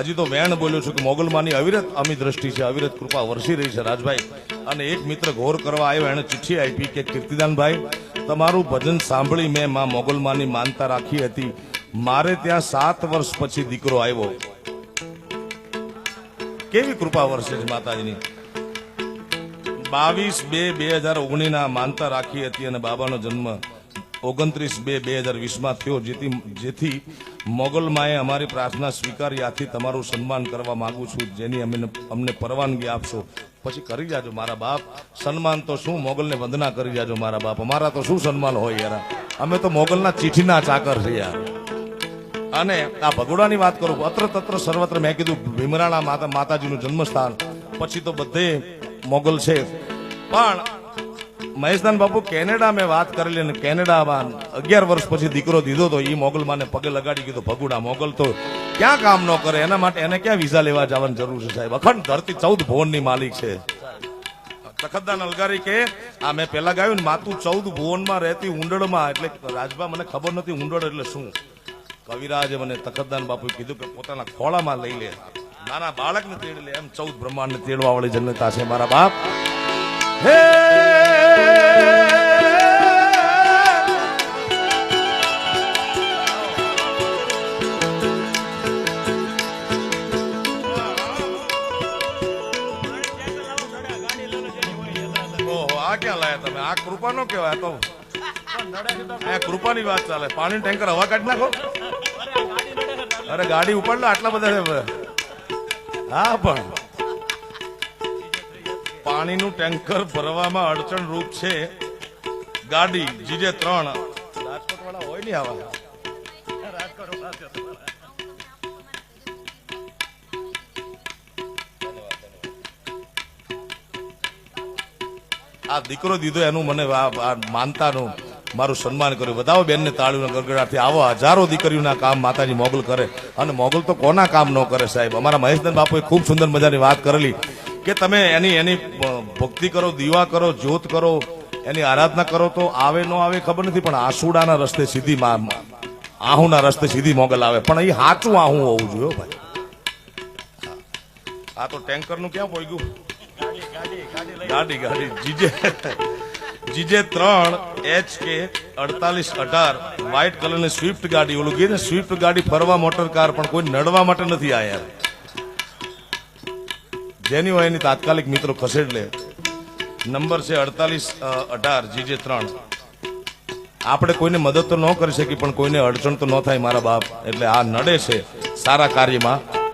હજી તો વેણ બોલ્યો છું કે મોગલમાની અવિરત અમી દ્રષ્ટિ છે, અવિરત કૃપા વરસી રહી છે રાજભાઈ. અને એક મિત્ર ઘોર કરવા આવ્યો એણે ચિઠ્ઠી આપી કે, કીર્તિદાનભાઈ, તમારું ભજન સાંભળી મેં માં મોગલમાની માનતા રાખી હતી. મારે ત્યાં સાત વર્ષ પછી દીકરો આવ્યો. કેવી કૃપા વરસે છે માતાજીની? બાવીસ બે બે હજાર ઓગણીસ ના માનતા રાખી હતી અને બાબાનો જન્મ ઓગણત્રીસ બે બે હજાર વીસમાં થયો, જેથી જેથી મોગલમાએ અમારી પ્રાર્થના સ્વીકારી તમારું સન્માન કરવા માંગુ છું, જેની અમને અમને પરવાનગી આપશો. પછી કરી જાજો મારા બાપ. સન્માન તો શું? મોગલને વંદના કરી જાજો મારા બાપ. અમારા તો શું સન્માન હોય યાર? અમે તો મોગલના ચીઠીના ચાકર છે અને આ ભગોડાની વાત કરું અત્ર તત્ર સર્વત્ર મેં કીધું, ભીમરાણા માતા માતાજીનું જન્મસ્થાન. પછી તો બધે મોગલ છે પણ મહેશદાન બાપુ, કેનેડા મેં વાત કરેલી અને કેનેડામાં અગિયાર વર્ષ પછી દીકરો દીધો તો એ મોગલ માને પગે લગાડી કીધું, ભગુડા, મોગલ તો ક્યાં કામ ન કરે? એના માટે એને ક્યાં વિઝા લેવા જવાની જરૂર છે સાહેબ? અખંડ ધરતી ચૌદ ભુવનની માલિક છે. તખતદાન અલગારી કે આ મેં પેલા ગાયું ને માતું ચૌદ ભુવનમાં રહેતી ઉંડળમાં એટલે રાજભા મને ખબર નથી ઉંડળ એટલે શું. કવિરાજે મને તખતદાન બાપુએ કીધું કે પોતાના ખોળામાં લઈ લે. નાના બાળકને તેડી લે. એમ ચૌદ બ્રહ્માંડને તેડવા વાળી જનતા છે મારા બાપ. હે આ ક્યાં લાયા તમે? આ કૃપા નો કહેવાય તો. આ કૃપાની વાત ચાલે. પાણી ટેન્કર હવા કાઢી નાખો. અરે, ગાડી ઉપાડ આટલા બધા હા, પણ. પાણીનું ટેન્કર ભરવામાં અડચણ રૂપ છે ગાડી જીજે ત્રણ. રાજકોટ વાળા હોય ને આવા. આ દીકરો દીધો એનું મને માનતાનું મારું સન્માન કર્યું. બતાવો બેનને તાળીઓના ગરગડાથી આવો હજારો દીકરીઓના કામ માતાજી મોગલ કરે. અને મોગલ તો કોના કામ ન કરે સાહેબ? અમારા મહેશદન બાપુએ ખૂબ સુંદર મજાની વાત કરેલી કે તમે એની એની ભક્તિ કરો, દીવા કરો, જ્યોત કરો, એની આરાધના કરો તો આવે ન આવે ખબર નથી, પણ આસુડાના રસ્તે સીધી આહુના રસ્તે સીધી મોગલ આવે. પણ એ સાચું આહું હોવું જોઈએ ભાઈ. આ તો ટેન્કરનું ક્યાં પોઈ ગાડી ગાડી જીજે જીજે ત્રણ એચ કે અડતાલીસ અઢાર વ્હાઇટ કલરની સ્વિફ્ટ ગાડી ઓલું કીધું ને સ્વિફ્ટ ગાડી ફરવા મોટર કાર પણ કોઈ નડવા માટે નથી આયા. જેની હોય એની તાત્કાલિક મિત્રો ખસેડ લે. નંબર છે અડતાલીસ અઢાર જીજે ત્રણ. આપણે કોઈને મદદ તો ન કરી શકીએ પણ કોઈને અડચણ તો ન થાય મારા બાપ. એટલે આ નડે છે સારા કાર્યમાં.